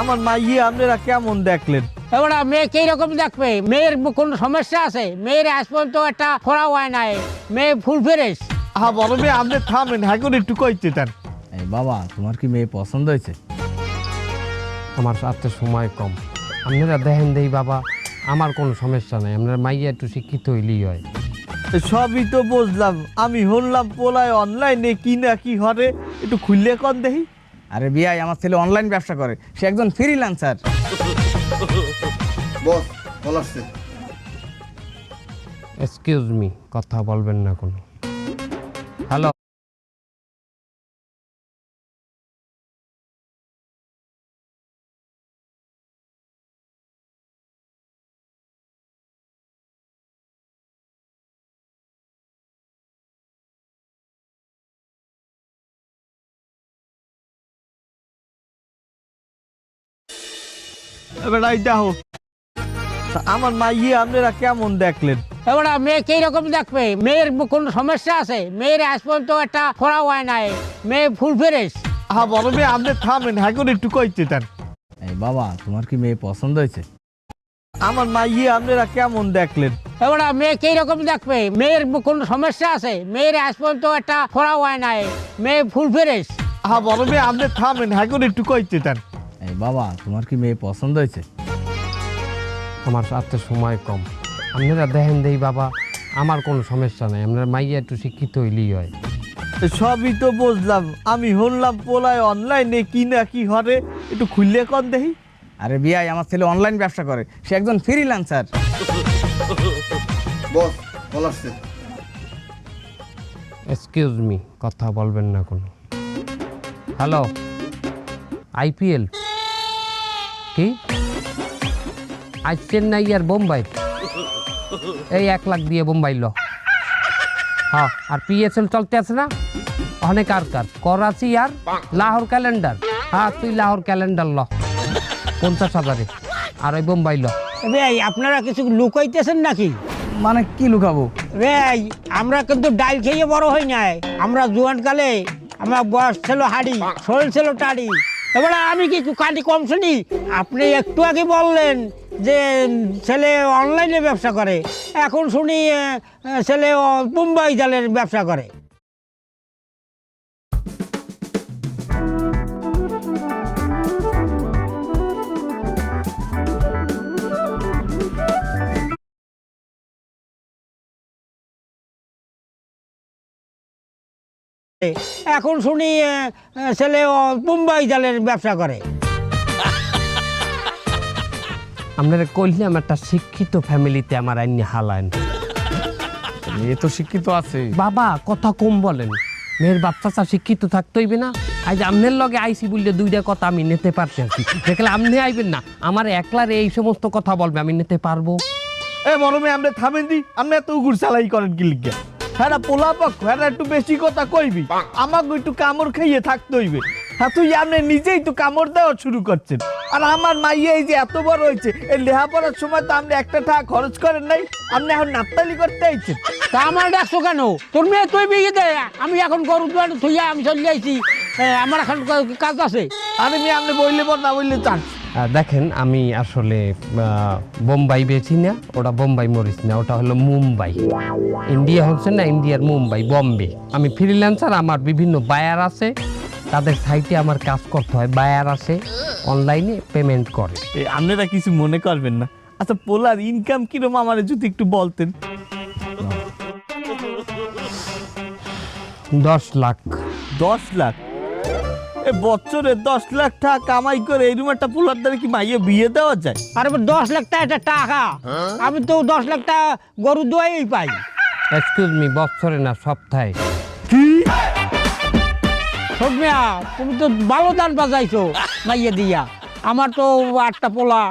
আমার মাইয়ে আপনারা কেমন দেখলেন? এবার মেয়ে কি রকম দেখবে? মেয়ের কোনো সমস্যা আছে? মেয়ের আজ পর্যন্ত একটা ফোড়া হয় নাই। মেয়ে ফুল ফেরেস হা বড় মেয়ে আপনি থামেন হ্যাঁ করে একটু কইতে দেন। এই বাবা তোমার কি মেয়ে পছন্দ হয়েছে? আমার হাতে সময় কম। আপনারা দেখেন দেই বাবা আমার কোনো সমস্যা নাই। আপনার মাইয়া একটু শিক্ষিত হইলেই হয়। সবই তো বুঝলাম। আমি শুনলাম পোলায় অনলাইনে কি না কি হরে একটু খুললে কন দেখি। আরে বিয়াই আমার ছেলে অনলাইন ব্যবসা করে। সে একজন ফ্রিল্যান্সার বস বল আসছে। এক্সকিউজ মি কথা বলবেন না কোনো। এই দেখো। তা আমার মাইয়ে আপনারা কেমন দেখলেন? এবার মেয়ে কি রকম দেখবে? মেয়ের কোনো সমস্যা আছে? মেয়ের আজ পর্যন্ত একটা ফোড়া হয় নাই। মেয়ে ফুল ফেরেস হা বড় মেয়ে আপনি থামেন হ্যাঁ করে একটু কইতে দেন। এই বাবা তোমার কি মেয়ে পছন্দ হয়েছে? আমার মাইয়ে আপনারা কেমন দেখলেন? এবার মেয়ে কি রকম দেখবে? মেয়ের কোনো সমস্যা আছে? মেয়ের আজ পর্যন্ত একটা ফোড়া হয় নাই। মেয়ে ফুল ফেরেস হা বড় মেয়ে আপনি থামেন হ্যাঁ করে একটু কইতে দেন। এই বাবা তোমার কি মেয়ে পছন্দ হয়েছে? আমার হাতে সময় কম। আপনারা দেখেন দেই বাবা আমার কোনো সমস্যা নাই। আপনার মাইয়া একটু শিক্ষিত হইলেই হয়। সবই তো বুঝলাম। আমি শুনলাম পোলায় অনলাইনে কি না কি হরে একটু খুললে কন দেখি। আরে বিয়াই আমার ছেলে অনলাইন ব্যবসা করে। সে একজন ফ্রিল্যান্সার বস আসছে। এক্সকিউজ মি কথা বলবেন না কোনো। হ্যালো আইপিএল কি? আজ চেন্নাই আর বোম্বাই। এই এক লাখ দিয়ে বোম্বাই ল। হ্যাঁ আর পিএসএল চলতে আছে না? অনেক আর কার। করাচি আর লাহোর ক্যালেন্ডার। হ্যাঁ তুই লাহোর ক্যালেন্ডার ল। পঞ্চাশ হাজারে। আর ওই বোম্বাই ল। ভাই আপনারা কিছু লুকাইতেছেন নাকি? মানে কি লুকাবো? ভাই আমরা কিন্তু ডাল খেয়ে বড় হই নাই। আমরা জুয়ান কালে আমার বয়স ছিল হাড়ি শরীর ছিল টাড়ি। এবারে আমি কি কাটি কম শুনি? আপনি একটু আগে বললেন যে ছেলে অনলাইনে ব্যবসা করে। এখন শুনি ছেলে মুম্বাই জালের ব্যবসা করে। এখন শুনি ছেলে মুম্বাই জালের ব্যবসা করে। আপনারা কইলাম একটা শিক্ষিত ফ্যামিলিতে আমার আইনি হালায়ন মেয়ে তো শিক্ষিত আছে। বাবা কথা কম বলেন। মেয়ের বাচ্চা শিক্ষিত থাকতে হইবে না। আজ আমনের লগে আইসি বললে দুইটা কথা আমি নিতে পারতেছি। দেখলে আমনে আইবেন না। আমার একলার এই সমস্ত কথা বলবে আমি নিতে পারব। এ মেয়ে আপনি থামেন দি। আপনি এত উগুর চালাই করেন কি লিখে হ্যাঁ পোলা পক্ষ হ্যাঁ একটু বেশি কথা কইবি। আমাকে একটু কামড় খাইয়ে থাকতে হইবে। হ্যাঁ তুই আপনি নিজেই তো কামড় দেওয়া শুরু করছেন। আর আমার মাইয়ে এই যে এত বড় হয়েছে এই লেখাপড়ার সময় তো আপনি একটা টাকা খরচ করেন নাই আপনি এখন নাপতালি করতে আইছেন। তা আমার ডাকছো কেন? তোর মেয়ে তুই বিয়ে দে আমি এখন গরু দুয়ার থইয়া আমি চলে যাইছি আমার এখন কাজ আছে। আরে মেয়ে আপনি বইলে বল না বইলে চান। দেখেন আমি আসলে বোম্বাই বেছি না ওটা বোম্বাই মরিচ না ওটা হলো মুম্বাই। ইন্ডিয়া হচ্ছে না ইন্ডিয়ার মুম্বাই বম্বে। আমি ফ্রিল্যান্সার আমার বিভিন্ন বায়ার আছে তাদের সাইটে আমার কাজ করতে হয় বায়ার আছে অনলাইনে পেমেন্ট করে। আপনারা কিছু মনে করবেন না। আচ্ছা পোলার ইনকাম কিরম আমার যদি একটু বলতেন। দশ লাখ। দশ লাখ? এ বছরে দশ লাখ টাকা কামাই করে এই রুম একটা পোলার দ্বারা কি মাইয়ে বিয়ে দেওয়া যায়? আর এবার দশ লাখ টাকা একটা টাকা। আমি তো দশ লাখ টাকা গরু দোয়াই পাই। এক্সকিউজ মি বছরে না সপ্তাহে। কি? ছোট মিয়া তুমি তো ভালো দান বাজাইছো মাইয়ে দিয়া। আমার তো আটটা পোলা।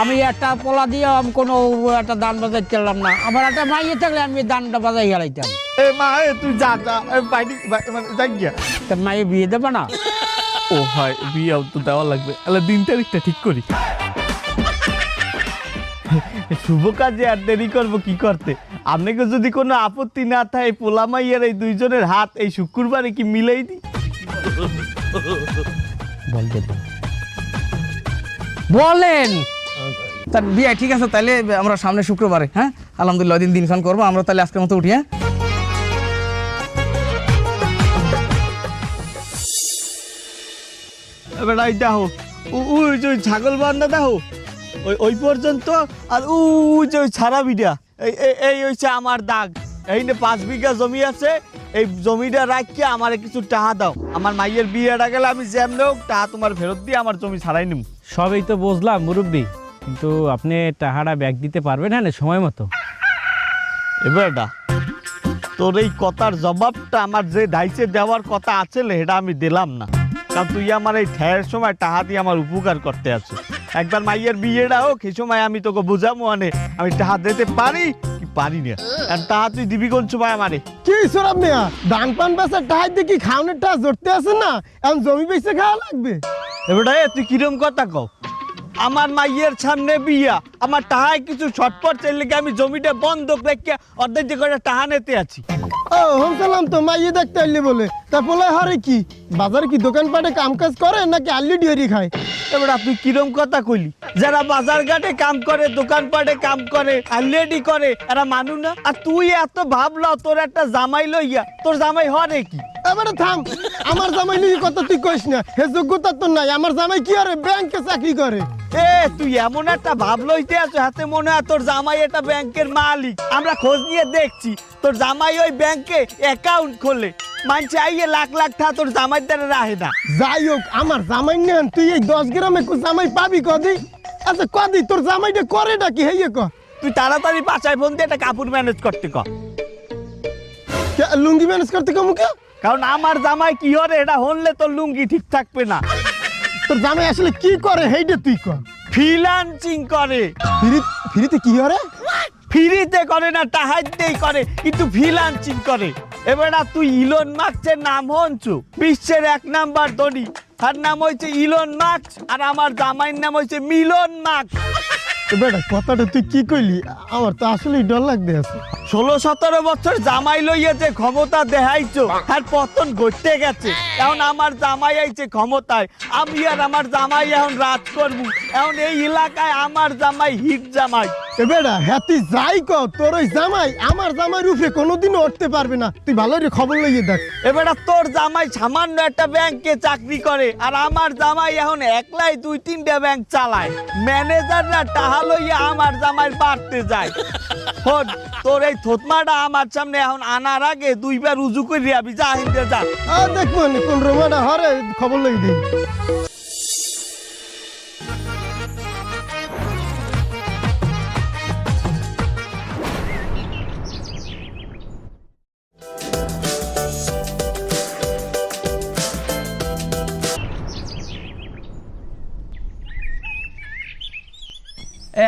আমি একটা পোলা দিয়ে আমি কোনো একটা দান বাজাইতে পারলাম না। আমার একটা মাইয়ে থাকলে আমি দানটা বাজাই হারাইতাম। এ মা তুই যা যা। বাইরে মানে যাই গিয়া। তা মাইয়ে বিয়ে দেবে না? হয় বিয়েও তো দেওয়া লাগবে। তাহলে দিন তারিখটা ঠিক করি। শুভ কাজে আর দেরি করব কি করতে? আপনাকে যদি কোনো আপত্তি না থাকে পোলা মাইয়ার এই দুইজনের হাত এই শুক্রবারে কি মিলাই বলবেন বলেন। তা বিয়ে, ঠিক আছে তাহলে আমরা সামনে শুক্রবারে হ্যাঁ? আলহামদুলিল্লাহ দিন দিনক্ষণ করব, আমরা তাহলে আজকের মতো উঠি হ্যাঁ? এই দেখো ওই যে ছাগল বান্ধা দেখো ওই ওই পর্যন্ত আর উ যে ওই ছাড়া বিটা এই এই- হচ্ছে আমার দাগ। এই পাঁচ বিঘা জমি আছে এই জমিটা রাখিয়ে আমার কিছু টাকা দাও। আমার মাইয়ের বিয়ে বিয়েটা গেলে আমি যেমন হোক টাকা তোমার ফেরত দিয়ে আমার জমি ছাড়াই নিম। সবই তো বুঝলাম মুরব্বী। কিন্তু আপনি টাকাটা ব্যাগ দিতে পারবেন হ্যাঁ সময় মতো? এবারটা তোর এই কথার জবাবটা আমার যে দায়িত্বে দেওয়ার কথা আছে সেটা আমি দিলাম না। কারণ তুই আমার এই ঠেয়ের সময় টাহা দিয়ে আমার উপকার করতে আছো। একবার মাইয়ের বিয়েটা হোক এই সময় আমি তোকে বোঝাবো মানে আমি টাহা দিতে পারি কি পারি না? আর টাহা তুই দিবি কোন সময় আমারে। কি সরব মিয়া দান পান বেচা টাহা দিয়ে দেখি খাওয়ানোর টাহা জড়তে আছে না? এখন জমি বেচে খাওয়া লাগবে। এবারে তুই কিরম কথা কও? আমার মাইয়ের সামনে বিয়া। আমার টাহায় কিছু ছটপট চাইলে আমি জমিটা বন্ধক রেখে অর্ধেক যে করে টাহা নিতে আছি। ও হোম সালাম তো, মাইয়ে দেখতে বলে। তা বলে হারে কি? বাজারে কি দোকানপাটে কাম কাজ করে নাকি আল্লি ডিয়ারি খায়? এবার তুই কিরম কথা কইলি? যারা বাজার ঘাটে কাম করে দোকানপাটে কাম করে অলরেডি করে এরা মানু না? আর তুই এত ভাবল তোর একটা জামাই লইয়া তোর জামাই হরে কি? এবারে থাম। আমার জামাই নিয়ে কথা তুই কইস না। হে যোগ্যতা তো নাই। আমার জামাই কি আরে ব্যাংকে চাকরি করে। এ তুই এমন একটা ভাব লইতে আছো হাতে মনে হয় তোর জামাই এটা ব্যাংকের মালিক। আমরা খোঁজ নিয়ে দেখছি। তোর জামাই ওই ব্যাংকে অ্যাকাউন্ট খোলে। মানছে আইয়ে লাখ লাখ টাকা তোর জামাই দ্বারা রাহে না যাই হোক আমার জামাই নেন তুই এই দশ গ্রামে জামাই পাবি কদি? আচ্ছা কদি তোর জামাইটা করে ডাকি হেয়ে ক। তুই তাড়াতাড়ি বাসায় ফোন দিয়ে একটা কাপড় ম্যানেজ করতে কর কে, লুঙ্গি ম্যানেজ করতে কমু কে কারণ আমার জামাই কি হরে এটা হনলে তোর লুঙ্গি ঠিক থাকবে না। তোর জামাই আসলে কি করে হেইটা তুই ক। ফ্রিলান্সিং করে। ফ্রি ফ্রিতে কি হরে ফ্রিতে করে না টাহাইতেই করে কিন্তু ফ্রিলান্সিং করে। এবার তুই ইলন মার্কসের নাম হনছু বিশ্বের এক নাম্বার ধনী। তার নাম হয়েছে ইলন মার্কস আর আমার জামাইয়ের নাম হয়েছে মিলন মার্কস। বেটা কথাটা তুই কি কইলি? আমার তো আসলেই ডর লাগতে আছে। ষোলো সতেরো বছর জামাই লইয়া যে ক্ষমতা দেখাইছো আর পতন ঘটতে গেছে। এখন আমার জামাই আইছে ক্ষমতায় আমি আর আমার জামাই এখন রাজ করব। এখন এই এলাকায় আমার জামাই হিট জামাই। বেটা হ্যাঁ তুই যাই ক তোর ওই জামাই আমার জামাই রূপে কোনোদিনও উঠতে পারবে না। তুই ভালো রে খবর লইয়ে দেখ। এবার তোর জামাই সামান্য একটা ব্যাংকে চাকরি করে আর আমার জামাই এখন একলাই দুই তিনটা ব্যাংক চালায়। ম্যানেজাররা টাহা লইয়া আমার জামাই বাড়তে যায়। হন তোর এই থতমাটা আমার সামনে এখন আনার আগে দুইবার উজু করে যাবি যা হিন্দে যা। আ দেখব নি কোন রোমাটা হরে খবর লইয়ে দিই।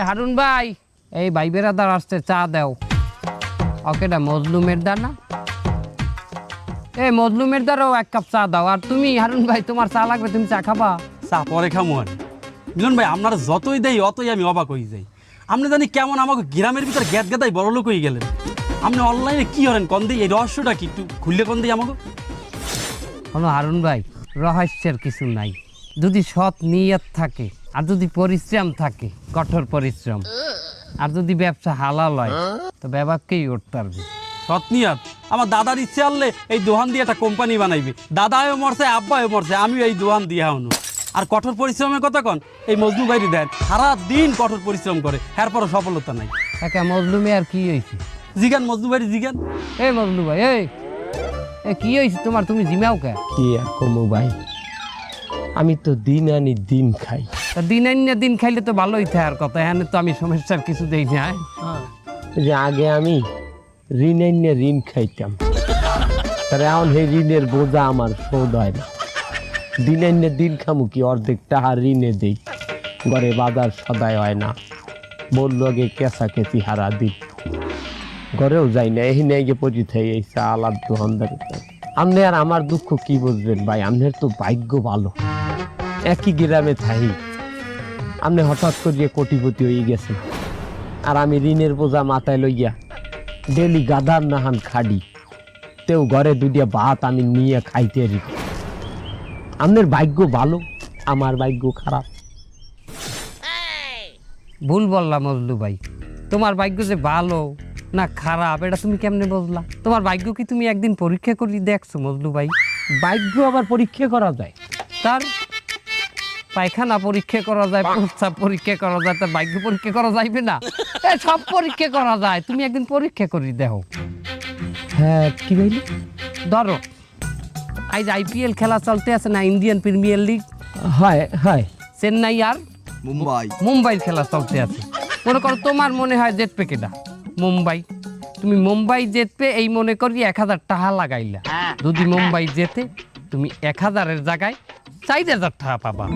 হারুন ভাই এই ভাই বেড়াদার আসতে চা দাও। ওকে না মজলুমের দানা এ মজলুমের দ্বারাও এক কাপ চা দাও। আর তুমি হারুন ভাই তোমার চা লাগবে তুমি চা খাবা? চা পরে খামো আর। মিলন ভাই আপনারা যতই দেই অতই আমি অবাক হয়ে যাই। আপনি জানি কেমন আমাকে গ্রামের ভিতর গ্যাদ গেদাই বড় লোক হয়ে গেলেন। আপনি অনলাইনে কি করেন? কন দিই এই রহস্যটা কি? একটু খুললে কন দিই আমাকে? হলো হারুন ভাই রহস্যের কিছু নাই। যদি সৎ নিয়ত থাকে আর যদি পরিশ্রম থাকে কঠোর পরিশ্রম আর যদি ব্যবসা হালাল হয় তো ব্যবাককেই উঠতে পারবে। সৎনিয়াত আমার দাদার ইচ্ছে আনলে এই দোহান দিয়ে একটা কোম্পানি বানাইবে। দাদাও মরছে আব্বাও মরছে আমিও এই দোহান দিয়ে হনো আর কঠোর পরিশ্রমের কথা কন এই মজনু বাইরে দেন সারা দিন কঠোর পরিশ্রম করে এরপরও সফলতা নাই। একা মজলুমে আর কি হয়েছে? জিগান মজনু বাড়ি জিগান। এ মজলু ভাই এই এ কি হয়েছে তোমার? তুমি জিমাও কে? কি আর কমু ভাই? আমি তো দিন আনি দিন খাই। দিন আনিয়া দিন খাইলে তো ভালোই থাকার কথা। এখানে তো আমি সমস্যার কিছু দেই না। যে আগে আমি ঋণ আনিয়ে ঋণ খাইতাম। তার এখন সেই ঋণের বোঝা আমার শোধ হয় না। দিন আনিয়ে দিন খামু কি অর্ধেক টাকা ঋণে দেই। ঘরে বাজার সদায় হয় না। বলল আগে কেঁচা কেঁচি হারা দিন ঘরেও যাই না, এই নিয়ে গিয়ে পরি থাই, এই চা আলাদ দোকানদার আপনি আর আমার দুঃখ কি বুঝবেন ভাই? আপনার তো ভাগ্য ভালো। একই গ্রামে থাই। আপনি হঠাৎ করিয়ে কোটিপতি হয়ে গেছেন আর আমি ঋণের বোঝা মাথায় লইয়া ডেলি গাধার নাহান খাডি। তেও ঘরে দুটিয়া ভাত আমি নিয়ে খাইতে রি। আপনার ভাগ্য ভালো আমার ভাগ্য খারাপ। ভুল বললাম মজলু ভাই। তোমার ভাগ্য যে ভালো না খারাপ এটা তুমি কেমনে বুঝলা? তোমার ভাগ্য কি তুমি একদিন পরীক্ষা করি দেখছ মজলু ভাই? ভাগ্য আবার পরীক্ষা করা যায়। তার পায়খানা পরীক্ষা করা যায় প্রস্তাব পরীক্ষা করা যায় তার ভাগ্য পরীক্ষা করা যাইবে না। এ সব পরীক্ষা করা যায়। তুমি একদিন পরীক্ষা করি দেখো। হ্যাঁ কি বলি ধরো আজ আইপিএল খেলা চলতে আছে না ইন্ডিয়ান প্রিমিয়ার লিগ? হয় হয়। চেন্নাই আর মুম্বাই। মুম্বাইয়ের খেলা চলতে আছে। মনে করো তোমার মনে হয় জেতপে কেটা মুম্বাই। তুমি মুম্বাই জেতপে এই মনে করি এক হাজার টাকা লাগাইলা। যদি মুম্বাই জেতে তুমি এক হাজারের জায়গায় চার হাজার টাকা পাবা।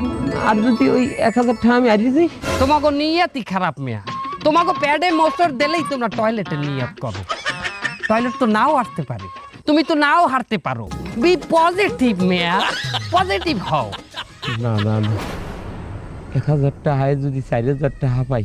আর যদি ওই এক হাজার টাকা আমি হারিয়ে যাই তোমাকে নিয়াতি খারাপ মেয়া। তোমাকে প্যাডে মোটর দিলেই তোমরা টয়লেটে নিয়াত করো। টয়লেট তো নাও আসতে পারে। তুমি তো নাও হারতে পারো। বি পজিটিভ মেয়া। পজিটিভ হও। না না না। এক হাজার টাকায় যদি চার হাজার টাকা পাই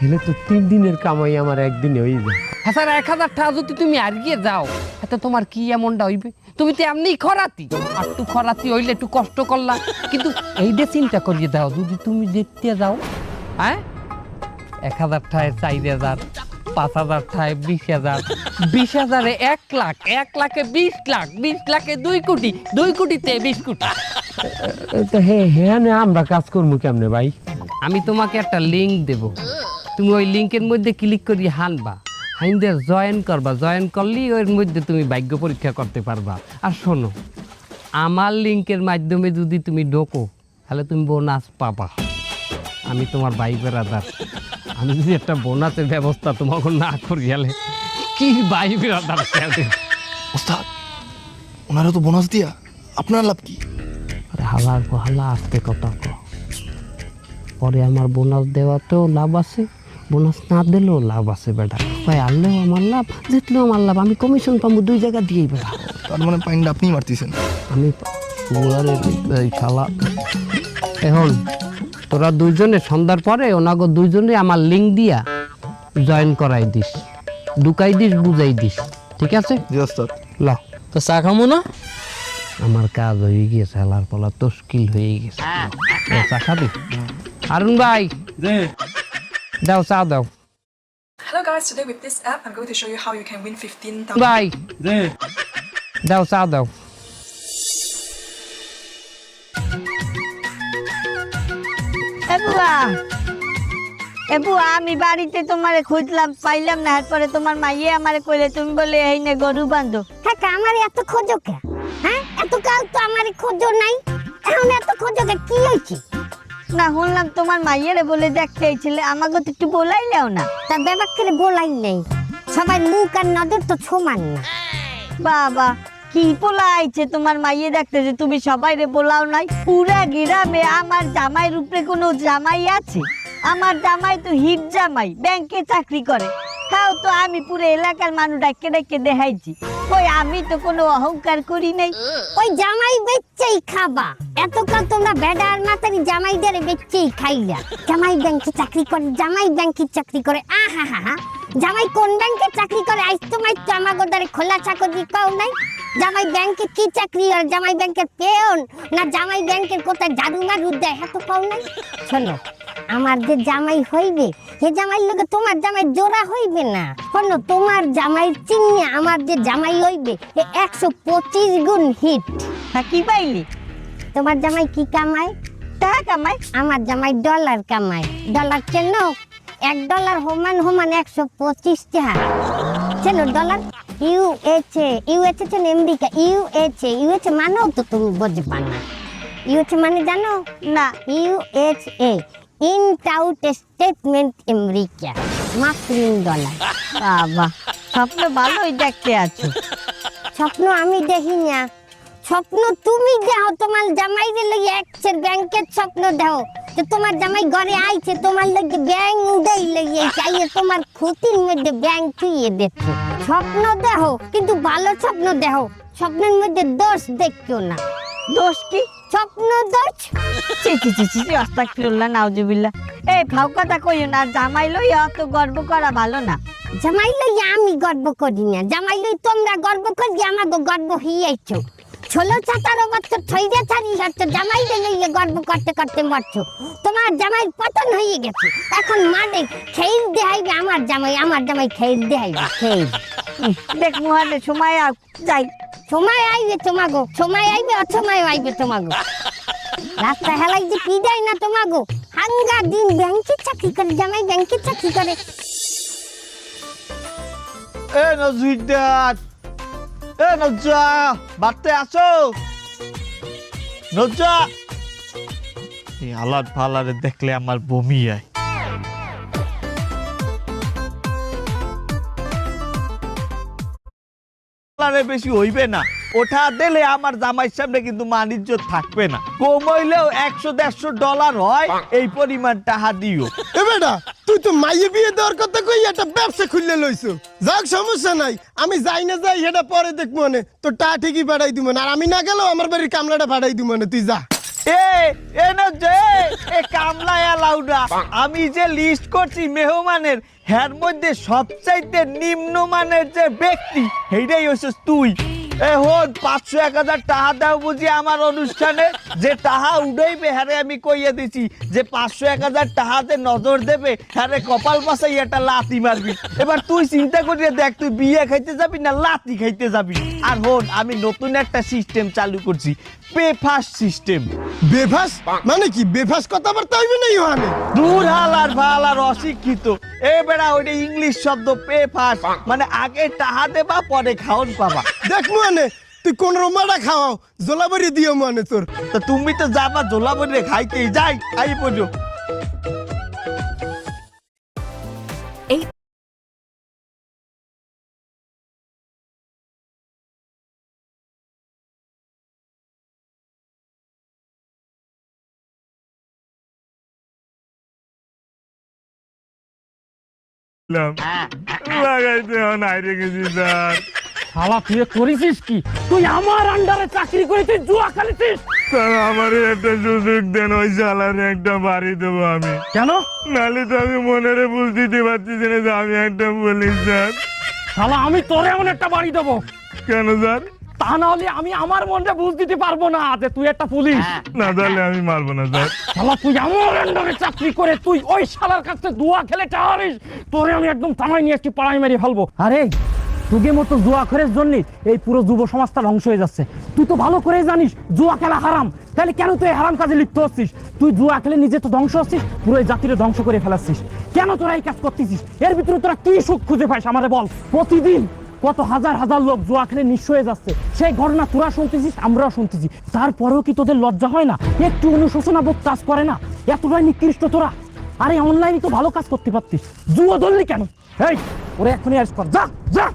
হেলে তো তিন দিনের কামাই আমার একদিনে হয়ে যায়। হ্যাঁ স্যার এক হাজার টাকা যদি তুমি হারিয়ে যাও এতে তোমার কি এমনটা হইবে? তুমি তো এমনি খরাতি। আর একটু খরাতি হইলে একটু কষ্ট করলা। কিন্তু এইটা চিন্তা করিয়ে দাও যদি তুমি দেখতে যাও হ্যাঁ? এক হাজার টাকায় চার হাজার পাঁচ হাজার টাকায় বিশ হাজার বিশ হাজারে এক লাখ এক লাখে বিশ লাখ বিশ লাখে দুই কোটি দুই কোটিতে বিশ কোটি। তো হে হ্যাঁ আমরা কাজ করব কেমনে ভাই? আমি তোমাকে একটা লিঙ্ক দেব। তুমি ওই লিঙ্কের মধ্যে ক্লিক করি হানবা। হাইন্দে জয়েন করবা জয়েন করলেই ওর মধ্যে তুমি ভাগ্য পরীক্ষা করতে পারবা। আর শোনো আমার লিঙ্কের মাধ্যমে যদি তুমি ঢোকো তাহলে তুমি বোনাস পাবা। আমি তোমার ভাই বেড়াদার আমি যদি একটা বোনাসের ব্যবস্থা তোমাকে না করি গেলে কি ভাই বেড়াদার ওস্তাদ ওনারা তো বোনাস দিয়া আপনার লাভ কি? আরে হালার হালা আসতে কথা কো। পরে আমার বোনাস দেওয়াতেও লাভ আছে বোনাস না দিলেও লাভ আছে বেটা। ভাই আনলেও আমার লাভ জিতলেও আমার লাভ আমি কমিশন পাবো দুই জায়গা দিয়েই বেটা তার মানে পাইনটা আপনি মারতেছেন। আমি এই শালা এখন তোরা দুইজনে সন্ধ্যার পরে ওনাগো দুইজনে আমার লিঙ্ক দিয়া জয়েন করাই দিস ঢুকাই দিস বুঝাই দিস ঠিক আছে? জি ওস্তাদ। ল। তো চা খামো না? আমার কাজ হয়ে গিয়েছে হেলার পলা তস্কিল হয়ে গেছে চা খাবি? আরুন ভাই দাও চা দাও। Guys, today with this app, I'm going to show you how you can win 15,000 ভাই যে দাও চা দাও এবুয়া এবুয়া আমি বাড়িতে তোমারে খুঁজলাম পাইলাম না এরপরে তোমার মাইয়ে আমারে কইলে তুমি বলে এই নে গরু বান্ধো। হ্যাঁ আমার এত খোঁজো কে? হ্যাঁ? এত কাল তো আমার খোঁজো নাই। এখন এত খোঁজো কে? কি হয়েছে? না শুনলাম তোমার মাইয়েরে বলে দেখতে আমাকে তো একটু বলাইলেও না। তার ব্যাপার করে বলাই নেই। সবাই মুখ আর নজর তো সমান না। বাবা কি পোলা আইছে তোমার মাইয়ে দেখতে যে তুমি সবাই রে পোলাও নাই? পুরা গ্রামে আমার জামাইয়ের উপরে কোনো জামাই আছে? আমার জামাই তো হিট জামাই ব্যাংকে চাকরি করে। তাও তো আমি পুরো এলাকার মানুষ ডাকে ডাকে দেখাইছি। ওই আমি তো কোনো অহংকার করি নাই। ওই জামাই বেচছেই খাবা। এতকাল তোমরা বেডা আর মাতারি জামাইদের বেচছেই খাইলা। জামাই ব্যাংকে চাকরি করে, জামাই ব্যাংকে চাকরি করে। আহা হা হা জামাই কোন ব্যাংকে চাকরি করে? আইস তোমার আমার গোদারে খোলা চাকরি পাও নাই? জামাই ব্যাংকে কি চাকরি আর জামাই ব্যাংকের পেয়ন? না জামাই ব্যাংকের কোথায় ঝাড়ু মারু দেয়? হ্যাঁ তো পাও নাই? শোনো আমার যে জামাই হইবে সে জামাই লগে তোমার জামাই জোড়া হইবে না। শোনো তোমার জামাই চিনিয়ে আমার যে জামাই হইবে এ একশো পঁচিশ গুণ হিট। কি পাইলি? তোমার জামাই কি কামায়? টাকা কামাই আমার জামাই ডলার কামায়। ডলার চেন এক ডলার সমান সমান একশো পঁচিশ টাকা। চেন ডলার ইউএচএ ইউএচএ চেন আমেরিকা ইউএচএ ইউএচএ মানেও তো তুমি বুঝবা না। ইউএচএ মানে জানো? না ইউএচএ ইনট আউট স্টেটমেন্ট আমেরিকা মাত্র ডলার বাবা, স্বপ্ন ভালোই দেখতে আছো। স্বপ্ন আমি দেখি না স্বপ্ন তুমি দেখো তোমার জামাই লগে একসের ব্যাংকের স্বপ্ন দেখো যে তোমার জামাই ঘরে আইছে তোমার লগে ব্যাংক উড়াই লগে চাইয়ে তোমার ক্ষতির মধ্যে ব্যাংক থুইয়ে দেখছ স্বপ্ন দেখো কিন্তু ভালো স্বপ্ন দেখো স্বপ্নের মধ্যে দোষ দেখছ না। দোষ কি? স্বপ্ন দোষ? ছি ছি ছি ছি আস্তাগফিরুল্লাহ নাউজুবিল্লাহ। এই ফাউ কথা কইও না জামাই লই অত গর্ব করা ভালো না। জামাই লই আমি গর্ব করি না। জামাই লই তোমরা গর্ব করি আমাকে গর্ব হইয়াইছো ষোলো সতেরো বছর ছইরে ছাড়ি হচ্ছে জামাই লইয়ে গর্ব করতে করতে মরছো। তোমার জামাই পতন হয়ে গেছে। এখন মাঠে খেয়ে দেহাইবে আমার জামাই আমার জামাই খেয়ে দেহাইবে খেয়ে। দেখ মুহানে সময় আ- যাই। সময় আইবে তোমাগো সময় আইবে অসময় আইবে তোমাগো। রাস্তা হেলাই যে পি যায় না তোমাগো? হাঙ্গা দিন ব্যাংকে চাকরি করে জামাই ব্যাংকে চাকরি করে। এ নজরুদ্দার এ, নজ্জা, বাড়তে আসো। নজ্জা। এই আলাদ ফালারে দেখলে আমার বমি আরে বেশি হইবে না। ওঠা দিলে আমার জামাইয়ের সামনে কিন্তু মানিজ্য থাকবে না। কম হইলেও একশো দেড়শো ডলার হয় এই পরিমাণ টাকা দিও। এ বেটা তুই তো মাইয়ে বিয়ে দেওয়ার কথা কই একটা ব্যবসা খুললে লইছো। যাক সমস্যা নাই। আমি যাই না যাই সেটা পরে দেখব মানে। তো টা ঠিকই পাঠাই দিব না আর আমি না গেলেও আমার বাড়ির কামলাটা পাঠাই দিব না তুই যা। এ এ না যে এ কামলা এলাউডা আমি যে লিস্ট করছি মেহমানের হ্যার মধ্যে সবচাইতে নিম্নমানের যে ব্যক্তি সেইটাই হচ্ছিস তুই। এ হন, পাঁচশো এক হাজার টাকা দাও বুঝি আমার অনুষ্ঠানে। যে টাহা উডেই হ্যারে আমি কইয়া দিছি। যে পাঁচশো এক হাজার টাহাতে নজর দেবে হ্যারে কপাল পাশাই একটা লাতি মারবি। এবার তুই চিন্তা করিয়ে দেখ, তুই বিয়ে খাইতে যাবি না লাতি খাইতে যাবি? আর হন, আমি নতুন একটা সিস্টেম চালু করছি। পে সিস্টেম বেফাস? মানে কি বেফাস কথাবার্তা হইবে না ইহানে? দূর হালার ভালার অশিক্ষিত। এ বেড়া ওইটা ইংলিশ শব্দ পেফাস মানে আগে টাহা দেবা পরে খাওন পাবা। দেখ মানে তুই কোন রোমাটা খাওয়াও জোলাবরি দিও মানে তোর। তো তুমি তো যাবা জোলা বলে খাইতেই যাই খাই পড়ো লাগাইতে নাই রেখেছি স্যার। শালা তুই করেছিস কি? তুই আমার আন্ডারে চাকরি করে তুই জুয়া খেলেছিস? স্যার আমার একটা সুযোগ দেন ওই শালারে একটা বাড়ি দেবো আমি। কেন? নাহলে তো আমি মনেরে বুঝ দিতে পারতেছি না যে আমি একটা পুলিশ স্যার। শালা আমি তোরে এমন একটা বাড়ি দেবো। কেন স্যার? তা না হলে আমি আমার মনটা বুঝ দিতে পারব না যে তুই একটা পুলিশ। না তাহলে আমি মারবো না স্যার। শালা তুই আমার আন্ডারে চাকরি করে তুই ওই শালার কাছে দুয়া খেলে টাহারিস তোরে আমি একদম থামাই নিয়ে পাড়াই মেরে ফেলব। আরে তুগে মতো জুয়া খেলের জন্য এই পুরো যুব সমাজটা ধ্বংস হয়ে যাচ্ছে। তুই তো ভালো করে জানিস জুয়া খেলা হারাম। তাহলে কেন তুই হারাম কাজে লিপ্ত হচ্ছিস? তুই জুয়া খেলে নিজে তো ধ্বংস হচ্ছিস পুরো এই জাতিরে ধ্বংস করে ফেলাচ্ছিস। কেন তোরা এই কাজ করতেছিস? এর ভিতরে তোরা কি সুখ খুঁজে পাইস আমারে বল? প্রতিদিন কত হাজার হাজার লোক জুয়া খেলে নিঃস্ব হয়ে যাচ্ছে। সেই ঘটনা তোরা শুনতেছিস, আমরাও শুনতেছি। তারপরেও কি তোদের লজ্জা হয় না? একটু অনুশোচনা বোধ কাজ করে না? এতটাই নিকৃষ্ট তোরা? আরে অনলাইনে তো ভালো কাজ করতে পারতিস। জুয়া ধরলি কেন? এই ওরা এখনই আরেস্ট কর। যা!